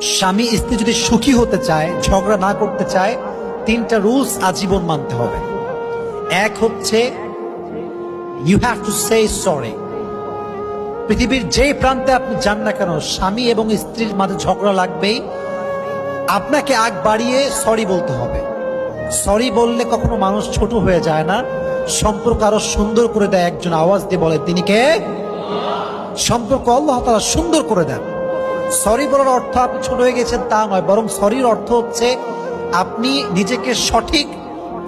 স্বামী স্ত্রী যদি সুখী হতে চায়, ঝগড়া না করতে চায়, তিনটা রুলস আজীবন মানতে হবে। এক হচ্ছে you have to say sorry পৃথিবীর যে প্রান্তে আপনি যান না কেন, স্বামী এবং স্ত্রীর মাঝে ঝগড়া লাগবেই। আপনাকে আগ বাড়িয়ে সরি বলতে হবে। সরি বললে কখনো মানুষ ছোট হয়ে যায় না। সম্পর্ক আরও সুন্দর করে দেয় একজন আওয়াজ দিয়ে বলে, তিনি কে? সম্পর্ক আল্লাহ তারা সুন্দর করে দেন। সরি বলার অর্থ আপনি ছোট হয়ে গেছেন তা নয়, বরং সরির অর্থ হচ্ছে আপনি নিজেকে সঠিক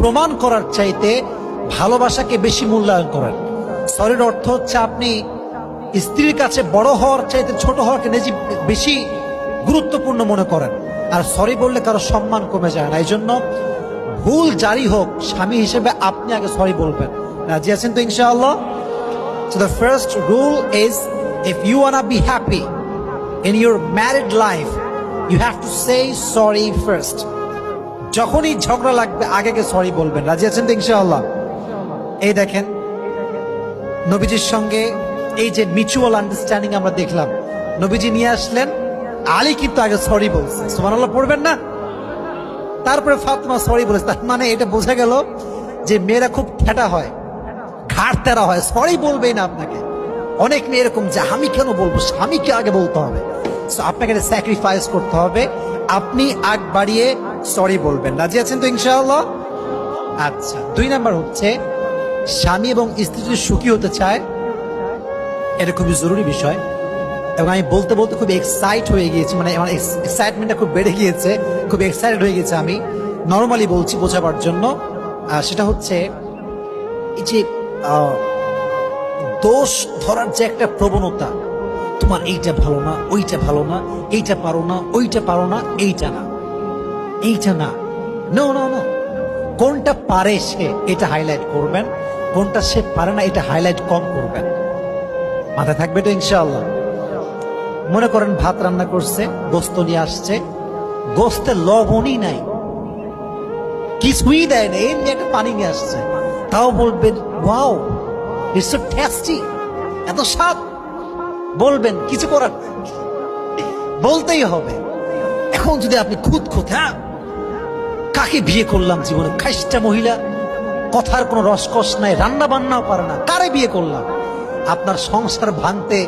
প্রমাণ করার চাইতে ভালোবাসাকে বেশি মূল্যায়ন করেন। সরির অর্থ হচ্ছে আপনি স্ত্রীর কাছে বড় হওয়ার চাইতে ছোট হওয়াকে নিজে বেশি গুরুত্বপূর্ণ মনে করেন। আর সরি বললে কারও সম্মান কমে যায় না। এই জন্য ভুল জারি হোক, স্বামী হিসেবে আপনি আগে সরি বলবেন। রাজি আছেন তো ইনশাআল্লাহ? So the first rule is you wanna be happy in your married life, you have to say sorry first. যখনই ঝগড়া লাগবে আগে আগে সরি বলবেন। রাজি আছেন তো ইনশাআল্লাহ? এই দেখেন নবীজির সঙ্গে এই যে মিউচুয়াল আন্ডারস্ট্যান্ডিং আমরা দেখলাম। নবীজি নিয়ে আসলেন আলী কিন্তু আগে সরি বলছে। সুবহানাল্লাহ পড়বেন না? তারপরে ফাতেমা সরি বলেছে। তার মানে এটা বোঝা গেল যে মেয়েরা খুব ঠেটা হয় ঘাট তেরা হয়। সরি বলবেই না আপনাকে। অনেক মেয়ে এরকম যে, আমি কেন বলব? স্বামীকে আগে বলতে হবে। আপনাকে স্যাক্রিফাইস করতে হবে। আপনি আগ বাড়িয়ে সরি বলবেন। রাজি আছেন তো ইনশাআল্লাহ? আচ্ছা দুই নাম্বার হচ্ছে, স্বামী এবং স্ত্রী যদি সুখী হতে চায়, এটা খুবই জরুরি বিষয়। এবং আমি বলতে বলতে খুব এক্সাইট হয়ে গিয়েছি মানে আমার এক্সাইটমেন্টটা খুব বেড়ে গিয়েছে, খুব এক্সাইটেড হয়ে গেছে আমি। নর্মালি বলছি বোঝাবার জন্য। সেটা হচ্ছে, এই যে দোষ ধরার যে একটা প্রবণতা, তোমার এইটা ভালো না, ওইটা ভালো না, এইটা পারো না, ওইটা পারো না, এইটা না। এইটা না। কোনটা পারে সে, এটা হাইলাইট করবেন। কোনটা সে পারে না, এটা হাইলাইট কম করবেন। মাথায় থাকবে তো ইনশাআল্লাহ? মনে করেন ভাত রান্না করছে, গোস্ত নিয়ে আসছে। গোস্তে লবণই নাই। কিছুই দেয় না এমনি একটা পানি নিয়ে আসছে। তাও বলবেন ওয়াও ইটস টেস্টি এত স্বাদ বলবেন, কিছু করার। বলতেই হবে। এখন যদি আপনি খুদ খুদ হ্যাঁ? কাকে বিয়ে করলাম জীবনে? খাইসটা মহিলা, কথার কোনো রসকস নাই রান্না বান্নাও পারে না। কারে বিয়ে করলাম? আপনার সংসার ভাঙতে